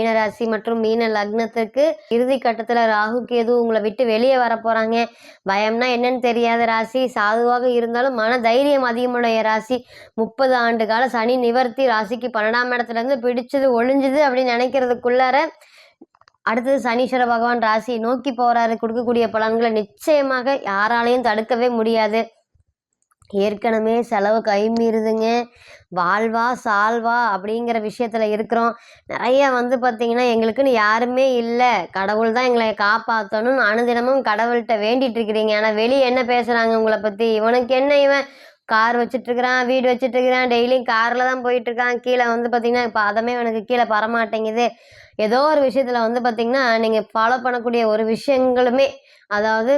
மீனராசி மற்றும் மீன லக்னத்துக்கு இறுதி கட்டத்துல ராகு கேது உங்களை விட்டு வெளியே வர போறாங்க. பயம்னா என்னன்னு தெரியாத ராசி. சாதுவாக இருந்தாலும் மன தைரியம் அதிகமுடைய ராசி. முப்பது ஆண்டு கால சனி நிவர்த்தி ராசிக்கு பன்னெண்டாம் இடத்துல இருந்து பிடிச்சது ஒளிஞ்சுது அப்படின்னு நினைக்கிறதுக்குள்ளார அடுத்தது சனீஸ்வர பகவான் ராசி நோக்கி போறாரு. கொடுக்கக்கூடிய பலன்களை நிச்சயமாக யாராலையும் தடுக்கவே முடியாது. ஏற்கனவே செலவு கை மீறுதுங்க வாழ்வா சால்வா அப்படிங்கிற விஷயத்தில் இருக்கிறோம். நிறைய வந்து பார்த்திங்கன்னா எங்களுக்குன்னு யாருமே இல்லை. கடவுள் தான் எங்களை காப்பாற்றணும்னு அனுதினமும் கடவுள்கிட்ட வேண்டிகிட்டு இருக்கிறீங்க. ஆனால் வெளியே என்ன பேசுகிறாங்க உங்களை பற்றி இவனுக்கு என்ன இவன்? கார் வச்சுட்ருக்குறான் வீடு வச்சுட்ருக்குறான் டெய்லியும் காரில் தான் போயிட்டுருக்கான். கீழே வந்து பார்த்திங்கன்னா இப்போ அதமே எனக்கு கீழே பரமாட்டேங்குது ஏதோ ஒரு விஷயத்தில் வந்து பார்த்திங்கன்னா நீங்கள் ஃபாலோ பண்ணக்கூடிய ஒரு விஷயங்களுமே அதாவது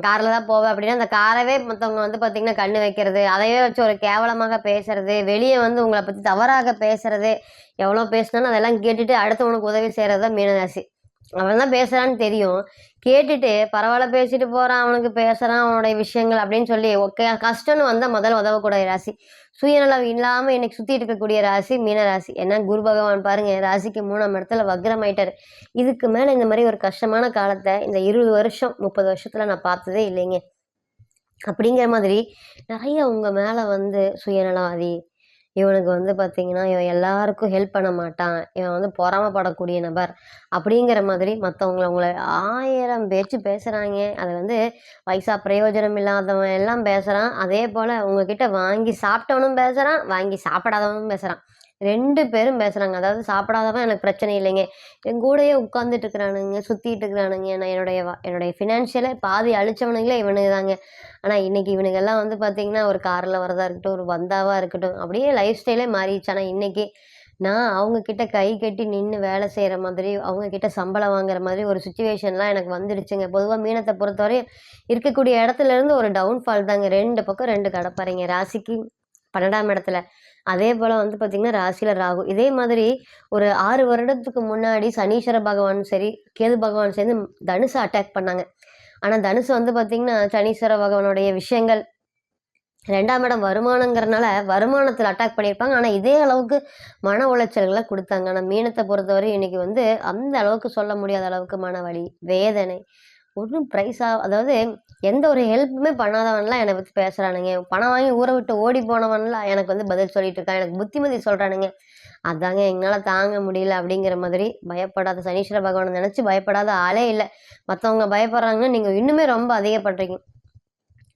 காரில் தான் போவேன் அப்படின்னா அந்த காரவே மற்றவங்க வந்து பார்த்திங்கன்னா கண்ணு வைக்கிறது அதையே வச்சு ஒரு கேவலமாக பேசுறது வெளியே வந்து உங்களை பற்றி தவறாக பேசுறது எவ்வளோ பேசினாலும் அதெல்லாம் கேட்டுட்டு அடுத்தவனுக்கு உதவி செய்கிறது தான் மீனராசி. அவன் தான் பேசுகிறான்னு தெரியும். கேட்டுட்டு பரவாயில்ல பேசிட்டு போகிறான் அவனுக்கு பேசுகிறான் அவனுடைய விஷயங்கள் அப்படின்னு சொல்லி ஓகே கஷ்டம்னு வந்தால் முதல் உதவக்கூடிய ராசி. சுயநலம் இல்லாமல் இன்னைக்கு சுற்றிட்டு இருக்கக்கூடிய ராசி மீன ராசி. ஏன்னா குரு பகவான் பாருங்க ராசிக்கு மூணாம் இடத்துல வக்ரமாயிட்டாரு. இதுக்கு மேலே இந்த மாதிரி ஒரு கஷ்டமான காலத்தை இந்த இருபது வருஷம் முப்பது வருஷத்தில் நான் பார்த்ததே இல்லைங்க. அப்படிங்கிற மாதிரி நிறைய உங்கள் மேலே வந்து சுயநலவாதி இவனுக்கு வந்து பார்த்தீங்கன்னா இவன் எல்லாருக்கும் ஹெல்ப் பண்ண மாட்டான். இவன் வந்து பொறாமப்படக்கூடிய நபர். அப்படிங்கிற மாதிரி மற்றவங்கள அவங்கள ஆயிரம் பேச்சு பேசுகிறாங்க அதை வந்து வயசா பிரயோஜனம் இல்லாதவன் எல்லாம் பேசுகிறான் அதே போல் உங்ககிட்ட வாங்கி சாப்பிட்டவனும் பேசுகிறான் வாங்கி சாப்பிடாதவனும் பேசுகிறான் ரெண்டு பேரும் பேசுகிறாங்க அதாவது சாப்பிடாதவன் எனக்கு பிரச்சனை இல்லைங்க. என் கூடயே உட்காந்துட்டு இருக்கிறானுங்க சுற்றிட்டு இருக்கிறானுங்க. நான் என்னுடைய என்னுடைய ஃபினான்ஷியலை பாதி அழிச்சவனுங்களே இவனுங்க தாங்க ஆனால் இன்றைக்கி இவனுங்கெல்லாம் வந்து பார்த்திங்கன்னா ஒரு காரில் வரதா இருக்கட்டும் ஒரு வந்தாவாக இருக்கட்டும் அப்படியே லைஃப் ஸ்டைலே மாறிடுச்சு. ஆனால் இன்றைக்கி நான் அவங்கக்கிட்ட கை கட்டி நின்று வேலை செய்கிற மாதிரி அவங்கக்கிட்ட சம்பளம் வாங்குற மாதிரி ஒரு சுச்சுவேஷன்லாம் எனக்கு வந்துடுச்சுங்க. பொதுவாக மீனத்தை பொறுத்தவரையும் இருக்கக்கூடிய இடத்துல இருந்து ஒரு டவுன்ஃபால் தாங்க. ரெண்டு பக்கம் ரெண்டு கடப்பாருங்க ராசிக்கு பன்னெண்டாம் இடத்துல அதே போல் வந்து பார்த்திங்கன்னா ராசியில் ராகு. இதே மாதிரி ஒரு ஆறு வருடத்துக்கு முன்னாடி சனீஸ்வர பகவான் சரி கேது பகவான் சேர்ந்து தனுசு அட்டாக் பண்ணாங்க. ஆனால் தனுசு வந்து பார்த்திங்கன்னா சனீஸ்வர பகவானுடைய விஷயங்கள் ரெண்டாம் இடம் வருமானங்கிறனால வருமானத்தில் அட்டாக் பண்ணியிருப்பாங்க. ஆனால் இதே அளவுக்கு மன உளைச்சல்களை கொடுத்தாங்க. ஆனால் மீனத்தை பொறுத்தவரை இன்னைக்கு வந்து அந்த அளவுக்கு சொல்ல முடியாத அளவுக்கு மன வலி வேதனை ஒன்றும் ப்ரைஸாக அதாவது எந்த ஒரு ஹெல்ப்புமே பண்ணாதவன்லாம் என்னை பற்றி பேசுகிறானுங்க பணம் வாங்கி ஊரை விட்டு ஓடி போனவன்லாம் எனக்கு வந்து பதில் சொல்லிட்டு இருக்கான் எனக்கு புத்திமதி சொல்கிறானுங்க அதாங்க எங்களால் தாங்க முடியல அப்படிங்கிற மாதிரி பயப்படாத சனீஸ்வர பகவானை நினச்சி பயப்படாத ஆளே இல்லை. மற்றவங்க பயப்படுறாங்கன்னா நீங்கள் இன்னுமே ரொம்ப அதிகப்படுறீங்க.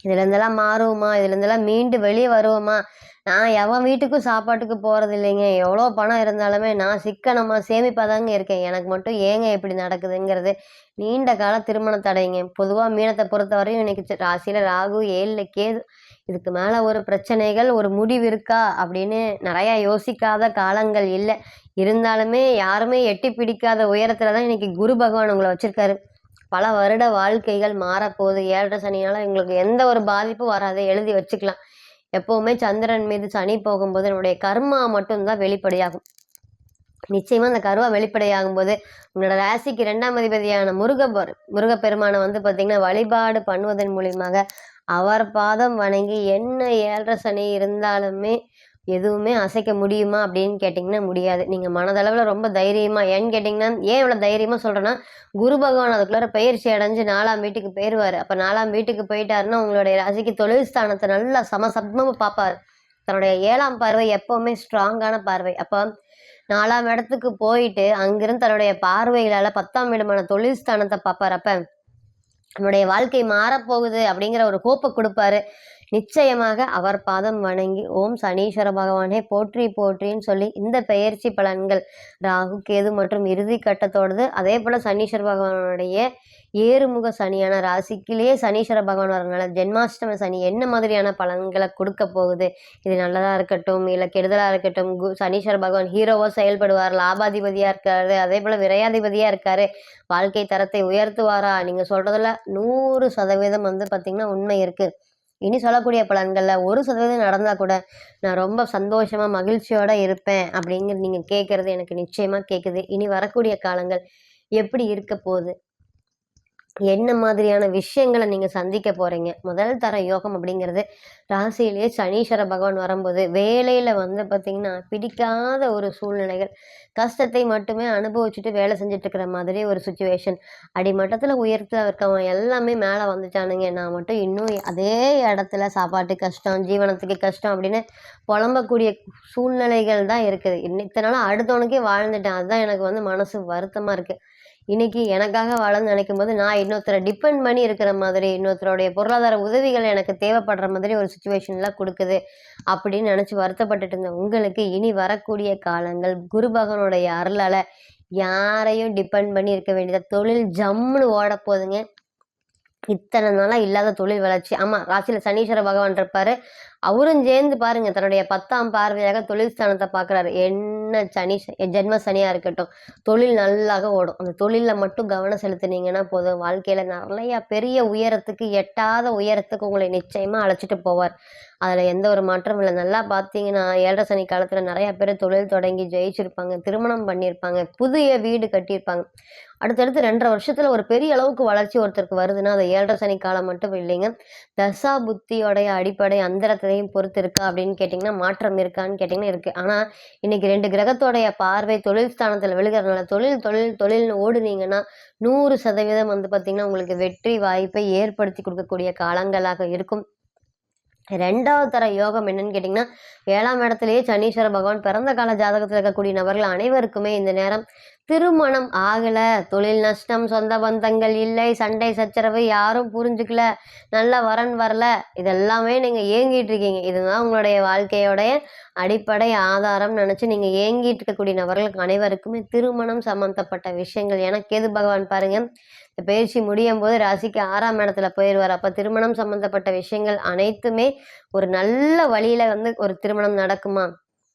இதுலேருந்தெல்லாம் மாறுவோமா? இதுலேருந்தெல்லாம் மீண்டு வெளியே வருவோமா? நான் எவன் வீட்டுக்கும் சாப்பாட்டுக்கு போகிறது இல்லைங்க. எவ்வளோ பணம் இருந்தாலுமே நான் சிக்கனமா சேமிப்பாதாங்க இருக்கேன். எனக்கு மட்டும் ஏங்க இப்படி நடக்குதுங்கிறது நீண்ட கால திருமண தடைங்க. பொதுவாக மீனத்தை பொறுத்தவரையும் இன்னைக்கு ராசியில் ராகு ஏழில் கேது இதுக்கு மேலே ஒரு பிரச்சனைகள் ஒரு முடிவு இருக்கா? அப்படின்னு நிறையா யோசிக்காத காலங்கள் இல்லை. இருந்தாலுமே யாருமே எட்டி பிடிக்காத உயரத்தில் தான் இன்னைக்கு குரு பகவான் உங்களை வச்சுருக்காரு. பல வருட வாழ்க்கைகள் மாறப்போகுது. ஏழரை சனியால எங்களுக்கு எந்த ஒரு பாதிப்பும் வராது. எழுதி வச்சுக்கலாம். எப்பவுமே சந்திரன் மீது சனி போகும்போது நம்முடைய கர்மா மட்டும்தான் வெளிப்படையாகும். நிச்சயமா அந்த கருவா வெளிப்படையாகும் போது உங்களோட ராசிக்கு இரண்டாம் அதிபதியான முருகப்பெரு முருகப்பெருமானை வந்து பார்த்திங்கன்னா வழிபாடு பண்ணுவதன் மூலியமாக அவர் பாதம் வணங்கி என்ன ஏழரை சனி இருந்தாலுமே எதுவுமே அசைக்க முடியுமா அப்படின்னு கேட்டிங்கன்னா முடியாது. நீங்கள் மனதளவில் ரொம்ப தைரியமாக ஏன்னு கேட்டிங்கன்னா ஏன் இவ்வளோ தைரியமாக சொல்கிறேன்னா குரு பகவான் அதுக்குள்ளார பயிற்சி அடைஞ்சு நாலாம் வீட்டுக்கு போயிடுவார் அப்போ நாலாம் வீட்டுக்கு போயிட்டாருன்னா உங்களுடைய ராசிக்கு தொழில் ஸ்தானத்தை நல்லா சமசப்தமாக பார்ப்பார். தன்னுடைய ஏழாம் பார்வை எப்போவுமே ஸ்ட்ராங்கான பார்வை. அப்போ நாலாம் இடத்துக்கு போயிட்டு அங்கிருந்து தன்னுடைய பார்வைகளால் பத்தாம் இடமான தொழில் ஸ்தானத்தை பார்ப்பார். அப்போ நம்முடைய வாழ்க்கை மாறப்போகுது அப்படிங்கிற ஒரு கோப்பை கொடுப்பாரு. நிச்சயமாக அவர் பாதம் வணங்கி ஓம் சனீஸ்வர பகவானே போற்றி போற்றின்னு சொல்லி இந்த பெயர்ச்சி பலன்கள் ராகு கேது மற்றும் இறுதி கட்டத்தோடது. அதே போல சனீஸ்வர பகவானுடைய ஏறுமுக சனியான ராசிக்கிலேயே சனீஸ்வர பகவான் வரனால ஜென்மாஷ்டம சனி என்ன மாதிரியான பலன்களை கொடுக்க போகுது? இது நல்லதா இருக்கட்டும் இல்லை கெடுதலா இருக்கட்டும் கு சனீஸ்வர பகவான் ஹீரோவா செயல்படுவார் லாபாதிபதியா இருக்காரு அதே போல விரையாதிபதியா இருக்காரு வாழ்க்கை தரத்தை உயர்த்துவாரா? நீங்க சொல்றதுல நூறு சதவீதம் வந்து பாத்தீங்கன்னா உண்மை இருக்கு. இனி சொல்லக்கூடிய பலன்களில் ஒரு சதவீதம் நடந்தால் கூட நான் ரொம்ப சந்தோஷமாக மகிழ்ச்சியோடு இருப்பேன் அப்படிங்கிறது நீங்கள் கேட்குறது எனக்கு நிச்சயமாக கேட்குது. இனி வரக்கூடிய காலங்கள் எப்படி இருக்க போகுது? என்ன மாதிரியான விஷயங்களை நீங்கள் சந்திக்க போகிறீங்க முதல் தர யோகம் அப்படிங்கிறது ராசியிலேயே சனீஸ்வர பகவான் வரும்போது வேலையில் வந்து பார்த்திங்கன்னா பிடிக்காத ஒரு சூழ்நிலைகள். கஷ்டத்தை மட்டுமே அனுபவிச்சுட்டு வேலை செஞ்சுட்டு மாதிரி ஒரு சுச்சுவேஷன் அடிமட்டத்தில் உயரத்தில் இருக்கவன் எல்லாமே மேலே வந்துட்டானுங்க. நான் மட்டும் இன்னும் அதே இடத்துல சாப்பாட்டு கஷ்டம் ஜீவனத்துக்கு கஷ்டம் அப்படின்னு புலம்பக்கூடிய சூழ்நிலைகள் தான் இருக்குது. இத்தனை நாள் அடுத்தவனுக்கே வாழ்ந்துட்டேன். அதுதான் எனக்கு வந்து மனசு வருத்தமாக இருக்குது இன்னைக்கு எனக்காக வாழன்னு நினைக்கும் போது நான் இன்னொருத்தரை டிபெண்ட் பண்ணி இருக்கிற மாதிரி இன்னொருத்தருடைய பொருளாதார உதவிகள் எனக்கு தேவைப்படுற மாதிரி ஒரு சுச்சுவேஷன்லாம் கொடுக்குது அப்படின்னு நினச்சி வருத்தப்பட்டுட்டு இருந்த உங்களுக்கு இனி வரக்கூடிய காலங்கள் குரு பகவானுடைய அருளால் யாரையும் டிபெண்ட் பண்ணி இருக்க வேண்டியது? தொழில் ஜம்முன்னு ஓட போகுதுங்க. இத்தனை நாளாக இல்லாத தொழில் வளர்ச்சி. ஆமாம் ராசியில் சனீஸ்வர பகவான் இருப்பார். அவரும் சேர்ந்து பாருங்க தன்னுடைய பத்தாம் பார்வையாக தொழில் ஸ்தானத்தை பார்க்குறாரு. என்ன சனி ஜென்ம சனியாக இருக்கட்டும் தொழில் நல்லாக ஓடும். அந்த தொழிலில் மட்டும் கவனம் செலுத்துனீங்கன்னா போதும். வாழ்க்கையில் நிறையா பெரிய உயரத்துக்கு எட்டாத உயரத்துக்கு உங்களை நிச்சயமாக அழைச்சிட்டு போவார். அதில் எந்த ஒரு மாற்றமும் இல்லை. நல்லா பார்த்தீங்கன்னா ஏழரை சனி காலத்தில் நிறையா பேர் தொழில் தொடங்கி ஜெயிச்சிருப்பாங்க திருமணம் பண்ணியிருப்பாங்க புதிய வீடு கட்டியிருப்பாங்க. அடுத்தடுத்து ரெண்டரை வருஷத்தில் ஒரு பெரிய அளவுக்கு வளர்ச்சி ஒருத்தருக்கு வருதுன்னா அது ஏழரை சனி காலம் மட்டும் இல்லைங்க. தசா புத்தியோடைய அடிப்படை அந்தரத்தை கிரகங்களையும் பொறுத்து இருக்கா அப்படின்னு கேட்டிங்கன்னா மாற்றம் இருக்கான்னு கேட்டிங்கன்னா இருக்குது ஆனால் இன்றைக்கி ரெண்டு கிரகத்தோடைய பார்வை தொழில் ஸ்தானத்தில் விழுகிறதுனால தொழில் தொழில் தொழில்னு ஓடுனீங்கன்னா நூறு சதவீதம் வந்து பார்த்திங்கன்னா உங்களுக்கு வெற்றி வாய்ப்பை ஏற்படுத்தி கொடுக்கக்கூடிய காலங்களாக இருக்கும். ரெண்டாவது தர யோகம் என்னன்னு கேட்டிங்கன்னா ஏழாம் இடத்துலயே சனீஸ்வர பகவான் பிறந்த கால ஜாதகத்தில் இருக்கக்கூடிய நபர்கள் அனைவருக்குமே இந்த நேரம் திருமணம் ஆகல. தொழில் நஷ்டம் சொந்த பந்தங்கள் இல்லை சண்டை சச்சரவு யாரும் புரிஞ்சுக்கல. நல்ல வரன் வரல. இதெல்லாமே நீங்கள் ஏங்கிட்டு இருக்கீங்க. இதுதான் உங்களுடைய வாழ்க்கையோடைய அடிப்படை ஆதாரம். நினச்சி நீங்கள் ஏங்கிட்டு இருக்கக்கூடிய நபர்களுக்கு அனைவருக்குமே திருமணம் சம்மந்தப்பட்ட விஷயங்கள். ஏன்னா கேது பகவான் பாருங்க? இந்த பயிற்சி முடியும் போது ராசிக்கு ஆறாம் இடத்துல போயிடுவார். அப்போ திருமணம் சம்மந்தப்பட்ட விஷயங்கள் அனைத்துமே ஒரு நல்ல வழியில் வந்து ஒரு திருமணம் நடக்குமா?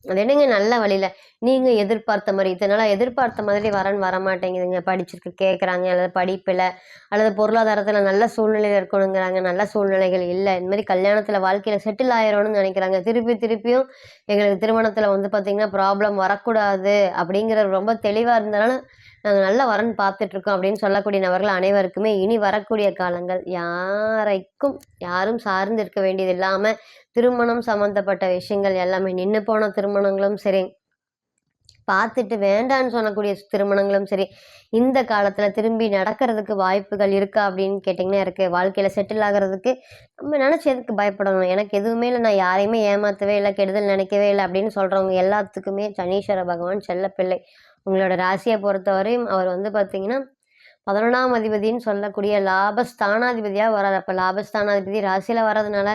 அது என்னங்க நல்ல வழியில்? நீங்கள் எதிர்பார்த்த மாதிரி இதனால் எதிர்பார்த்த மாதிரி வரன்னு வரமாட்டேங்குதுங்க. படிச்சிருக்கு கேட்குறாங்க அல்லது படிப்பில் அல்லது பொருளாதாரத்தில் நல்ல சூழ்நிலையில் இருக்கணுங்கிறாங்க. நல்ல சூழ்நிலைகள் இல்லை. இந்த மாதிரி கல்யாணத்தில் வாழ்க்கையில் செட்டில் ஆயிரணும்னு நினைக்கிறாங்க. திருப்பி திருப்பியும் எங்களுக்கு திருமணத்தில் வந்து பார்த்திங்கன்னா ப்ராப்ளம் வரக்கூடாது அப்படிங்கிற ரொம்ப தெளிவாக இருந்தனால நாங்கள் நல்ல வரன் பார்த்துட்ருக்கோம் அப்படின்னு சொல்லக்கூடிய நபர்கள் அனைவருக்குமே இனி வரக்கூடிய காலங்கள். யாரைக்கும் யாரும் சார்ந்து இருக்க வேண்டியது இல்லாமல் திருமணம் சம்மந்தப்பட்ட விஷயங்கள் எல்லாமே நின்று போன திருமணங்களும் சரி பார்த்துட்டு வேண்டான்னு சொல்லக்கூடிய திருமணங்களும் சரி இந்த காலத்தில் திரும்பி நடக்கிறதுக்கு வாய்ப்புகள் இருக்கா அப்படின்னு கேட்டிங்கன்னா இருக்குது வாழ்க்கையில் செட்டில் ஆகிறதுக்கு நம்ம நினச்சி எதுக்கு பயப்படணும்? எனக்கு எதுவுமே இல்லை நான் யாரையுமே ஏமாற்றவே இல்லை கெடுதல் நினைக்கவே இல்லை அப்படின்னு சொல்கிறவங்க எல்லாத்துக்குமே சனீஸ்வர பகவான் செல்லப்பிள்ளை. உங்களோட ராசியை பொறுத்தவரையும் அவர் வந்து பார்த்தீங்கன்னா பதினொன்றாம் அதிபதினு சொல்லக்கூடிய லாபஸ்தானாதிபதியாக வராது அப்போ லாபஸ்தானாதிபதி ராசியில் வர்றதுனால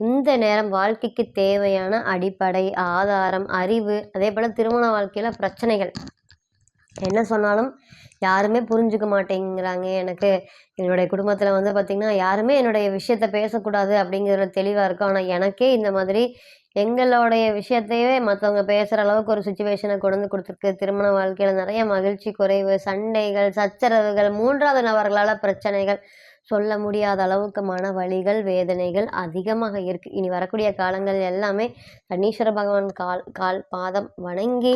இந்த நேரம் வாழ்க்கைக்கு தேவையான அடிப்படை ஆதாரம் அறிவு அதே போல் திருமண வாழ்க்கையில் பிரச்சனைகள். என்ன சொன்னாலும் யாருமே புரிஞ்சுக்க மாட்டேங்கிறாங்க. எனக்கு என்னுடைய குடும்பத்தில் வந்து பார்த்திங்கன்னா யாருமே என்னுடைய விஷயத்த பேசக்கூடாது அப்படிங்கிற தெளிவாக இருக்கும். ஆனால் எனக்கே இந்த மாதிரி எங்களுடைய விஷயத்தையே மற்றவங்க பேசுகிற அளவுக்கு ஒரு சுச்சுவேஷனை கொண்டு வந்து கொடுத்துருக்கு. திருமண வாழ்க்கையில் நிறைய மகிழ்ச்சி குறைவு சண்டைகள் சச்சரவுகள் மூன்றாவது நபர்களால் பிரச்சனைகள் சொல்ல முடியாத அளவுக்கு மன வலிகள் வேதனைகள் அதிகமாக இருக்குது இனி வரக்கூடிய காலங்கள் எல்லாமே சனீஸ்வர பகவான் கால் கால் பாதம் வணங்கி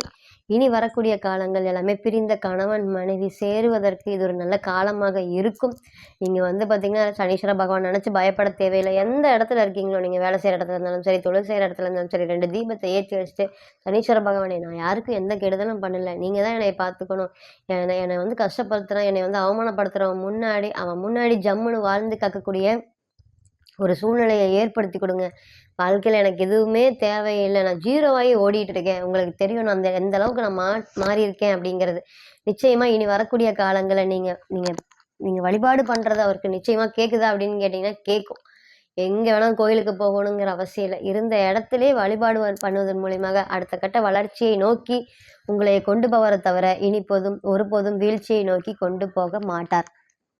இனி வரக்கூடிய காலங்கள் எல்லாமே பிரிந்த கணவன் மனைவி சேருவதற்கு இது ஒரு நல்ல காலமாக இருக்கும். நீங்கள் வந்து பார்த்திங்கன்னா சனீஸ்வர பகவான் நினச்சி பயப்பட தேவையில்லை. எந்த இடத்துல இருக்கீங்களோ நீங்கள் வேலை செய்கிற இடத்துல இருந்தாலும் சரி தொழில் செய்கிற இடத்துல இருந்தாலும் சரி ரெண்டு தீபத்தை ஏற்றி வச்சுட்டு சனீஸ்வர பகவானை நான் யாருக்கும் எந்த கெடுதலும் பண்ணலை. நீங்கள் தான் என்னை பார்த்துக்கணும். என்னை என்னை வந்து கஷ்டப்படுத்துகிறான் என்னை வந்து அவமானப்படுத்துகிறவன் முன்னாடி அவன் முன்னாடி ஜம்முன்னு வாழ்ந்து கக்கக்கூடிய ஒரு சூழ்நிலையை ஏற்படுத்தி கொடுங்க. வாழ்க்கையில் எனக்கு எதுவுமே தேவையில்லை. நான் ஜீரோவாகி ஓடிட்டு இருக்கேன். உங்களுக்கு தெரியும் நான் அந்த எந்த அளவுக்கு நான் மா மாறி இருக்கேன் அப்படிங்கிறது. நிச்சயமாக இனி வரக்கூடிய காலங்களில் நீங்கள் நீங்கள் நீங்கள் வழிபாடு பண்ணுறது அவருக்கு நிச்சயமாக கேட்குதா அப்படின்னு கேட்டிங்கன்னா கேட்கும் எங்கே வேணாலும் கோயிலுக்கு போகணுங்கிற அவசியம் இல்லை. இருந்த இடத்துலே வழிபாடு பண்ணுவதன் மூலியமாக அடுத்த கட்ட வளர்ச்சியை நோக்கி உங்களை கொண்டு போவதை தவிர இனி போதும் ஒருபோதும் வீழ்ச்சியை நோக்கி கொண்டு போக மாட்டார்.